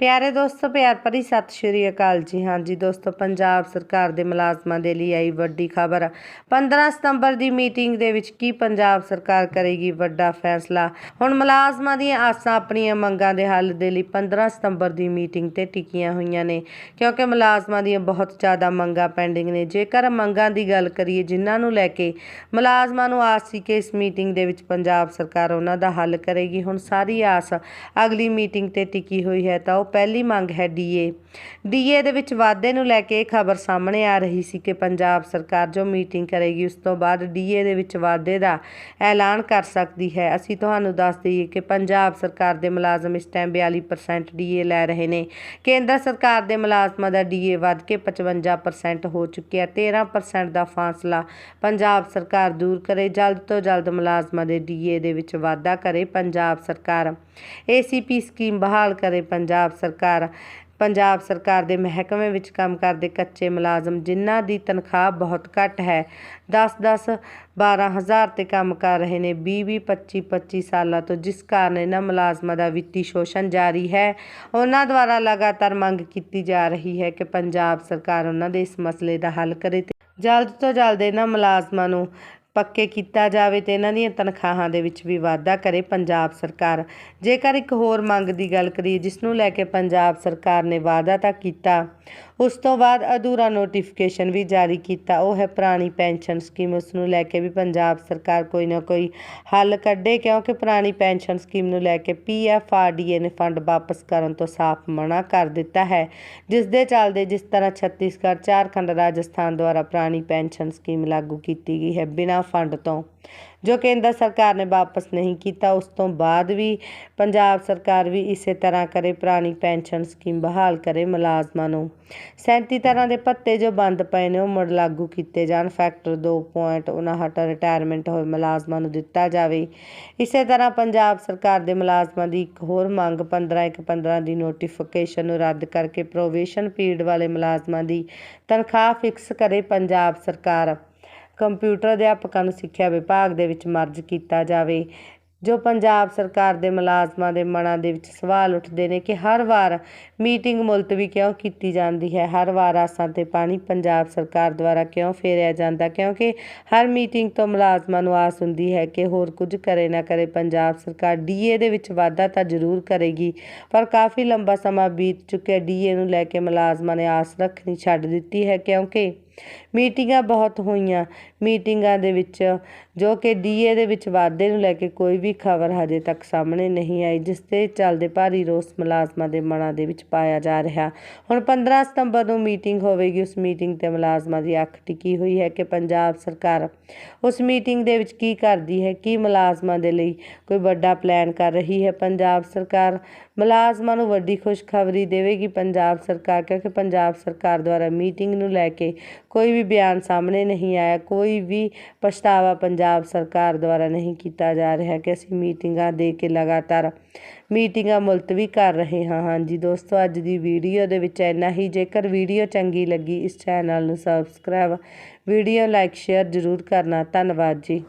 ਪਿਆਰੇ ਦੋਸਤੋ, ਪਿਆਰ ਭਰੀ ਸਤਿ ਸ਼੍ਰੀ ਅਕਾਲ ਜੀ। ਹਾਂਜੀ ਦੋਸਤੋ, ਪੰਜਾਬ ਸਰਕਾਰ ਦੇ ਮੁਲਾਜ਼ਮਾਂ ਦੇ ਲਈ ਆਈ ਵੱਡੀ ਖਬਰ। 15 ਸਤੰਬਰ ਦੀ ਮੀਟਿੰਗ ਦੇ ਵਿੱਚ ਕੀ ਪੰਜਾਬ ਸਰਕਾਰ ਕਰੇਗੀ ਵੱਡਾ ਫੈਸਲਾ? ਹੁਣ ਮੁਲਾਜ਼ਮਾਂ ਦੀਆਂ ਆਸਾਂ ਆਪਣੀਆਂ ਮੰਗਾਂ ਦੇ ਹੱਲ ਦੇ ਲਈ 15 ਸਤੰਬਰ ਦੀ ਮੀਟਿੰਗ ਤੇ ਟਿਕੀਆਂ ਹੋਈਆਂ ਨੇ। ਕਿਉਂਕਿ ਮੁਲਾਜ਼ਮਾਂ ਦੀਆਂ ਬਹੁਤ ਜ਼ਿਆਦਾ ਮੰਗਾਂ ਪੈਂਡਿੰਗ ਨੇ। ਜੇਕਰ ਮੰਗਾਂ ਦੀ ਗੱਲ ਕਰੀਏ ਜਿਨ੍ਹਾਂ ਨੂੰ ਲੈ ਕੇ ਮੁਲਾਜ਼ਮਾਂ ਨੂੰ ਆਸ ਸੀ ਕਿ ਇਸ ਮੀਟਿੰਗ ਦੇ ਵਿੱਚ ਪੰਜਾਬ ਸਰਕਾਰ ਉਹਨਾਂ ਦਾ ਹੱਲ ਕਰੇਗੀ, ਹੁਣ ਸਾਰੀ ਆਸ ਅਗਲੀ ਮੀਟਿੰਗ ਤੇ ਟਿਕੀ ਹੋਈ ਹੈ, ਤਾਂ ਉਹ ਪਹਿਲੀ ਮੰਗ ਹੈ ਡੀਏ ਡੀਏ ਦੇ ਵਿੱਚ ਵਾਧੇ ਨੂੰ ਲੈ ਕੇ ਇਹ ਖਬਰ ਸਾਹਮਣੇ ਆ ਰਹੀ ਸੀ ਕਿ ਪੰਜਾਬ ਸਰਕਾਰ ਜੋ ਮੀਟਿੰਗ ਕਰੇਗੀ, ਉਸ ਤੋਂ ਬਾਅਦ ਡੀਏ ਦੇ ਵਿੱਚ ਵਾਧੇ ਦਾ ਐਲਾਨ ਕਰ ਸਕਦੀ ਹੈ। ਅਸੀਂ ਤੁਹਾਨੂੰ ਦੱਸ ਦਈਏ ਕਿ ਪੰਜਾਬ ਸਰਕਾਰ ਦੇ ਮੁਲਾਜ਼ਮ ਇਸ ਟਾਈਮ 42% ਡੀਏ ਲੈ ਰਹੇ ਨੇ। ਕੇਂਦਰ ਸਰਕਾਰ ਦੇ ਮੁਲਾਜ਼ਮਾਂ ਦਾ ਡੀਏ ਵੱਧ ਕੇ 55% ਹੋ ਚੁੱਕਿਆ। 13% ਦਾ ਫਾਸਲਾ ਪੰਜਾਬ ਸਰਕਾਰ ਦੂਰ ਕਰੇ। ਜਲਦ ਤੋਂ ਜਲਦ ਮੁਲਾਜ਼ਮਾਂ ਦੇ ਡੀਏ ਦੇ ਵਿੱਚ ਵਾਧਾ ਕਰੇ ਪੰਜਾਬ ਸਰਕਾਰ। ਏਸੀਪੀ ਸਕੀਮ ਬਹਾਲ ਕਰੇ। ਪੰਜਾਬ ਸਰਕਾਰ, ਪੰਜਾਬ ਸਰਕਾਰ ਦੇ ਮਹਿਕਮੇ ਵਿੱਚ ਕੰਮ ਕਰਦੇ ਕੱਚੇ ਮੁਲਾਜ਼ਮ ਜਿਨ੍ਹਾਂ ਦੀ ਤਨਖਾਹ ਬਹੁਤ ਘੱਟ ਹੈ। 10-10 12000 ਤੇ ਕੰਮ ਕਰ ਰਹੇ ਨੇ 20-20 25-25 ਸਾਲਾਂ ਤੋਂ ਜਿਸ ਕਾਰਨ ਇਹਨਾਂ ਮੁਲਾਜ਼ਮਾਂ ਦਾ ਵਿੱਤੀ ਸ਼ੋਸ਼ਣ ਜਾਰੀ ਹੈ। ਉਹਨਾਂ ਦੁਆਰਾ ਲਗਾਤਾਰ ਮੰਗ ਕੀਤੀ ਜਾ ਰਹੀ ਹੈ ਕਿ ਪੰਜਾਬ ਸਰਕਾਰ ਉਹਨਾਂ ਦੇ ਇਸ ਮਸਲੇ ਦਾ ਹੱਲ ਕਰੇ ਤੇ ਜਲਦ ਤੋਂ ਜਲਦ ਇਹਨਾਂ ਮੁਲਾਜ਼ਮਾਂ ਨੂੰ ਪੱਕੇ ਕੀਤਾ ਜਾਵੇ ਤੇ ਇਹਨਾਂ ਦੀਆਂ ਤਨਖਾਹਾਂ ਦੇ ਵਿੱਚ ਵੀ ਵਾਧਾ ਕਰੇ ਪੰਜਾਬ ਸਰਕਾਰ। ਜੇਕਰ ਇੱਕ ਹੋਰ ਮੰਗ ਦੀ ਗੱਲ ਕਰੀਏ ਜਿਸ ਨੂੰ ਲੈ ਕੇ ਪੰਜਾਬ ਸਰਕਾਰ ਨੇ ਵਾਅਦਾ ਤਾਂ ਕੀਤਾ ਉਸ ਤੋਂ ਬਾਅਦ ਅਧੂਰਾ ਨੋਟੀਫਿਕੇਸ਼ਨ ਵੀ ਜਾਰੀ ਕੀਤਾ। ਉਹ ਹੈ ਪੁਰਾਣੀ ਪੈਨਸ਼ਨ ਸਕੀਮ ਉਸ ਨੂੰ ਲੈ ਕੇ ਵੀ ਪੰਜਾਬ ਸਰਕਾਰ ਕੋਈ ਨਾ ਕੋਈ ਹੱਲ ਕੱਢੇ, ਕਿਉਂਕਿ ਪੁਰਾਣੀ ਪੈਨਸ਼ਨ ਸਕੀਮ ਨੂੰ ਲੈ ਕੇ ਪੀਐਫਆਰਡੀਏ ਨੇ ਫੰਡ ਵਾਪਸ ਕਰਨ ਤੋਂ ਸਾਫ਼ ਮਨਾ ਕਰ ਦਿੱਤਾ ਹੈ। ਜਿਸ ਦੇ ਚੱਲਦੇ ਜਿਸ ਤਰ੍ਹਾਂ ਛੱਤੀਸਗੜ੍ਹ, ਝਾਰਖੰਡ, ਰਾਜਸਥਾਨ ਦੁਆਰਾ ਪੁਰਾਣੀ ਪੈਨਸ਼ਨ ਸਕੀਮ ਲਾਗੂ ਕੀਤੀ ਗਈ ਹੈ, ਬਿਨਾਂ ਫੰਡ ਤੋਂ। ਜੋ ਕੇਂਦਰ ਸਰਕਾਰ ਨੇ ਵਾਪਸ ਨਹੀਂ ਕੀਤਾ, ਉਸ ਤੋਂ ਬਾਅਦ ਵੀ ਪੰਜਾਬ ਸਰਕਾਰ ਵੀ ਇਸੇ ਤਰ੍ਹਾਂ ਕਰੇ, ਪੁਰਾਣੀ ਪੈਨਸ਼ਨ ਸਕੀਮ ਬਹਾਲ ਕਰੇ ਮੁਲਾਜ਼ਮਾਂ ਨੂੰ। 37 ਤਰ੍ਹਾਂ ਦੇ ਭੱਤੇ ਜੋ ਬੰਦ ਪਏ ਨੇ, ਉਹ ਮੁੜ ਲਾਗੂ ਕੀਤੇ ਜਾਣ। ਫੈਕਟਰ 2.59 ਰਿਟਾਇਰਮੈਂਟ ਹੋਏ ਮੁਲਾਜ਼ਮਾਂ ਨੂੰ ਦਿੱਤਾ ਜਾਵੇ। ਇਸੇ ਤਰ੍ਹਾਂ ਪੰਜਾਬ ਸਰਕਾਰ ਦੇ ਮੁਲਾਜ਼ਮਾਂ ਦੀ ਇੱਕ ਹੋਰ ਮੰਗ 15 ਇੱਕ 15 ਦੀ ਨੋਟੀਫਿਕੇਸ਼ਨ ਨੂੰ ਰੱਦ ਕਰਕੇ ਪ੍ਰੋਵੇਸ਼ਨ ਪੀਰੀਅਡ ਵਾਲੇ ਮੁਲਾਜ਼ਮਾਂ ਦੀ ਤਨਖਾਹ ਫਿਕਸ ਕਰੇ ਪੰਜਾਬ ਸਰਕਾਰ। ਕੰਪਿਊਟਰ ਅਧਿਆਪਕਾਂ ਨੂੰ ਸਿੱਖਿਆ ਵਿਭਾਗ ਦੇ ਵਿੱਚ ਮਰਜ ਕੀਤਾ ਜਾਵੇ, ਜੋ ਪੰਜਾਬ ਸਰਕਾਰ ਦੇ ਮੁਲਾਜ਼ਮਾਂ ਦੇ ਮਨਾਂ ਦੇ ਵਿੱਚ ਸਵਾਲ ਉੱਠਦੇ ਨੇ ਕਿ ਹਰ ਵਾਰ ਮੀਟਿੰਗ ਮੁਲਤਵੀ ਕਿਉਂ ਕੀਤੀ ਜਾਂਦੀ ਹੈ? ਹਰ ਵਾਰ ਆਸਾਂ ਤੇ ਪਾਣੀ ਪੰਜਾਬ ਸਰਕਾਰ ਦੁਆਰਾ ਕਿਉਂ ਫੇਰਿਆ ਜਾਂਦਾ? ਕਿਉਂਕਿ ਹਰ ਮੀਟਿੰਗ ਤੋਂ ਮੁਲਾਜ਼ਮਾਂ ਨੂੰ ਆਸ ਹੁੰਦੀ ਹੈ ਕਿ ਹੋਰ ਕੁਝ ਕਰੇ ਨਾ ਕਰੇ ਪੰਜਾਬ ਸਰਕਾਰ ਡੀਏ ਦੇ ਵਿੱਚ ਵਾਧਾ ਤਾਂ ਜ਼ਰੂਰ ਕਰੇਗੀ, ਪਰ ਕਾਫੀ ਲੰਬਾ ਸਮਾਂ ਬੀਤ ਚੁੱਕਿਆ। ਡੀਏ ਨੂੰ ਲੈ ਕੇ ਮੁਲਾਜ਼ਮਾਂ ਨੇ ਆਸ ਰੱਖਣੀ ਛੱਡ ਦਿੱਤੀ ਹੈ ਕਿਉਂਕਿ ਮੀਟਿੰਗਾਂ ਬਹੁਤ ਹੋਈਆਂ। ਮੀਟਿੰਗਾਂ ਦੇ ਵਿੱਚ ਜੋ ਕਿ ਡੀਏ ਦੇ ਵਿੱਚ ਵਾਧੇ ਨੂੰ ਲੈ ਕੇ ਕੋਈ ਵੀ ਖਬਰ ਹਜੇ ਤੱਕ ਸਾਹਮਣੇ ਨਹੀਂ ਆਈ, ਜਿਸ ਦੇ ਚੱਲਦੇ ਭਾਰੀ ਰੋਸ ਮੁਲਾਜ਼ਮਾਂ ਦੇ ਮਨਾਂ ਦੇ ਵਿੱਚ ਪਾਇਆ ਜਾ ਰਿਹਾ। ਹੁਣ 15 ਸਤੰਬਰ ਨੂੰ ਮੀਟਿੰਗ ਹੋਵੇਗੀ। ਉਸ ਮੀਟਿੰਗ ਤੇ ਮੁਲਾਜ਼ਮਾਂ ਦੀ ਅੱਖ ਟਿਕੀ ਹੋਈ ਹੈ ਕਿ ਪੰਜਾਬ ਸਰਕਾਰ ਉਸ ਮੀਟਿੰਗ ਦੇ ਵਿੱਚ ਕੀ ਕਰਦੀ ਹੈ, ਕੀ ਮੁਲਾਜ਼ਮਾਂ ਦੇ ਲਈ ਕੋਈ ਵੱਡਾ ਪਲਾਨ ਕਰ ਰਹੀ ਹੈ। ਪੰਜਾਬ ਸਰਕਾਰ ਮੁਲਾਜ਼ਮਾਂ ਨੂੰ ਵੱਡੀ ਖੁਸ਼ਖਬਰੀ ਦੇਵੇਗੀ ਪੰਜਾਬ ਸਰਕਾਰ, ਕਿਉਂਕਿ ਪੰਜਾਬ ਸਰਕਾਰ ਦੁਆਰਾ ਮੀਟਿੰਗ ਨੂੰ ਲੈ ਕੇ ਕੋਈ ਵੀ ਬਿਆਨ ਸਾਹਮਣੇ ਨਹੀਂ ਆਇਆ, ਕੋਈ ਵੀ ਪਛਤਾਵਾ ਪੰਜਾਬ ਸਰਕਾਰ ਦੁਆਰਾ ਨਹੀਂ ਕੀਤਾ ਜਾ ਰਿਹਾ ਕਿ ਅਸੀਂ ਮੀਟਿੰਗਾਂ ਦੇ ਕੇ ਲਗਾਤਾਰ ਮੀਟਿੰਗਾਂ ਮੁਲਤਵੀ ਕਰ ਰਹੇ ਹਾਂ। ਹਾਂਜੀ ਦੋਸਤੋ, ਅੱਜ ਦੀ ਵੀਡੀਓ ਦੇ ਵਿੱਚ ਇੰਨਾ ਹੀ। ਜੇਕਰ ਵੀਡੀਓ ਚੰਗੀ ਲੱਗੀ, ਇਸ ਚੈਨਲ ਨੂੰ ਸਬਸਕ੍ਰਾਈਬ ਵੀਡੀਓ ਲਾਈਕ ਸ਼ੇਅਰ ਜ਼ਰੂਰ ਕਰਨਾ। ਧੰਨਵਾਦ ਜੀ।